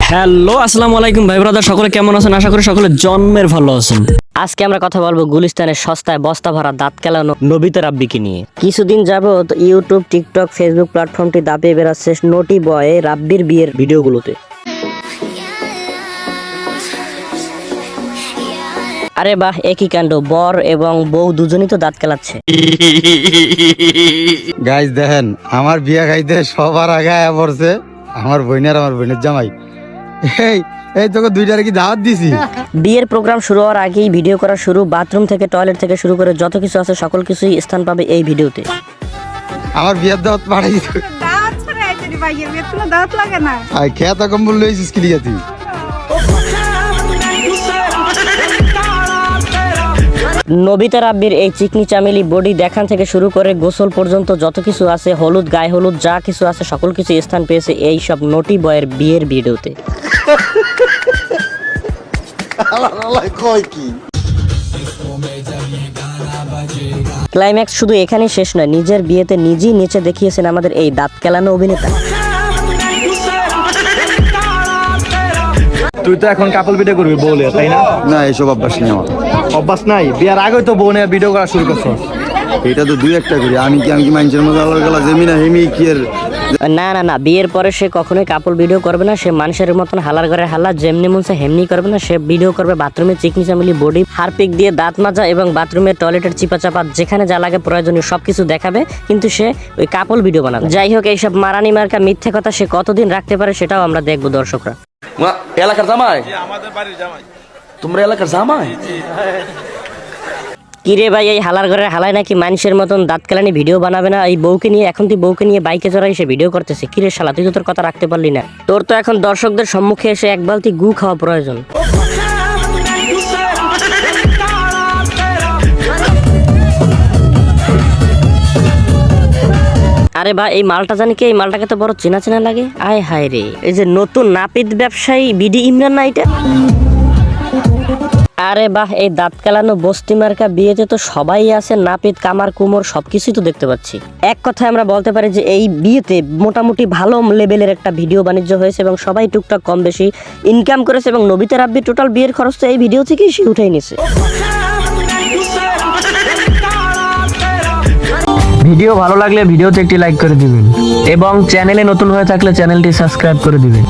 Hello আসসালামু আলাইকুম ভাই ব্রাদার সকলে কেমন আছেন? আশা করি সকলে জন্মের ভালো আছেন। আজকে আমরা কথা বলব গুলিস্তানের সস্তায় বস্তা ভরা দাঁত কেলানো নবিতা রাব্বিকে নিয়ে। কিছুদিন যাবত ইউটিউব টিকটক ফেসবুক প্ল্যাটফর্মটি দাপিয়ে বেড়াচ্ছে নোটি বয়ে রাব্বির বিয়ের ভিডিওগুলোতে। আরে বাহ একই কাণ্ড বর এবং বউ দুজনই তো দাঁত কেলাচ্ছে। গাইজ দেখেন আমার বিয়া খাইতে সবার আগে আয়া পড়ছে। আমার বোনের আমার বোনের জামাই। এই এই তোকে দুইটার কি দাওয়াত দিছি? বিয়ের প্রোগ্রাম শুরু হওয়ার আগেই ভিডিও করা শুরু বাথরুম থেকে টয়লেট থেকে শুরু করে যত কিছু আছে সকল কিছুই স্থান পাবে এই ভিডিওতে। আমার বিয়ের দাওয়াত পাঠাই দিত দাঁত ছাড়া এটা রে ভাইয়ের বের কোনো দাঁত লাগে না। আই খেয়া তো কম্বল লইছিস কি দিয়া তুই? নবিতা রাব্বির এই চিকনি চামেলি বডি দেখান থেকে শুরু করে গোসল পর্যন্ত যত কিছু আছে হলুদ গায়ে হলুদ যা কিছু আছে সকল কিছু স্থান পেয়েছে এই সব নটি বয়ের বিয়ের ভিডিওতে। ক্লাইম্যাক্স শুধু এখানেই শেষ নয় নিজের বিয়েতে নিজেই নিচে দেখিয়েছেন আমাদের এই দাঁত কেলানো অভিনেতা। তুই তো এখন কাপল ভিডিও করবি বউলে তাই না? না এসব অভ্যাস নেই আমার। অভ্যাস নাই বিয়ার আগে তো বউ নিয়ে ভিডিও করা শুরু করছ। এটা তো দুই একটা করি আমি কি আমি কি মানুষের মধ্যে আলাদা গেলা জেমি না হেমি কি এর? না না না বিয়ের পরে সে কখনোই কাপড় ভিডিও করবে না সে মানুষের মতন হালার ঘরে হালা যেমনি মন চায় হেমনি করবে না সে ভিডিও করবে বাথরুমে চিকনি চামিলি বডি হারপিক দিয়ে দাঁত মাজা এবং বাথরুমের টয়লেটের চিপা চাপা যেখানে যা লাগে প্রয়োজনীয় সবকিছু দেখাবে কিন্তু সে ওই কাপড় ভিডিও বানাবে যাই হোক এইসব মারানি মার্কা মিথ্যে কথা সে কতদিন রাখতে পারে সেটাও আমরা দেখব দর্শকরা। এলাকার জামাই। তোমরা এলাকার জামাই? কিরে ভাই, এই হালার ঘরে হালায় নাকি মানুষের মতন দাঁত কেলানি ভিডিও বানাবে না? এই বউকে নিয়ে, এখন তুই বউকে নিয়ে বাইকে চড়াই সে ভিডিও করতেছে কিরে শালা, তুই তো তোর কথা রাখতে পারলি না। তোর তো এখন দর্শকদের সম্মুখে এসে এক বালতি গু খাওয়া প্রয়োজন। আরে বা এই মালটা জানি কি, এই মালটাকে তো বড় চেনা চেনা লাগে? আয় হায় রে, এই যে নতুন নাপিত ব্যবসায়ী বিডি ইমরান না এটা? আরে বাহ, এই দাঁত কালানো বস্তি মার্কা বিয়েতে তো সবাই আছে, নাপিত, কামার, কুমোর, সবকিছুই তো দেখতে পাচ্ছি। এক কথায় আমরা বলতে পারি যে এই বিয়েতে মোটামুটি ভালো লেভেলের একটা ভিডিও বাণিজ্য হয়েছে এবং সবাই টুকটাক কম বেশি ইনকাম করেছে এবং নবিতা রাব্বি টোটাল বিয়ের খরচ তো এই ভিডিও থেকেই সে উঠাই নিছে ভিডিও ভালো লাগলে ভিডিওতে একটি লাইক করে দিবেন এবং চ্যানেলে নতুন হয়ে থাকলে চ্যানেলটি সাবস্ক্রাইব করে দিবেন।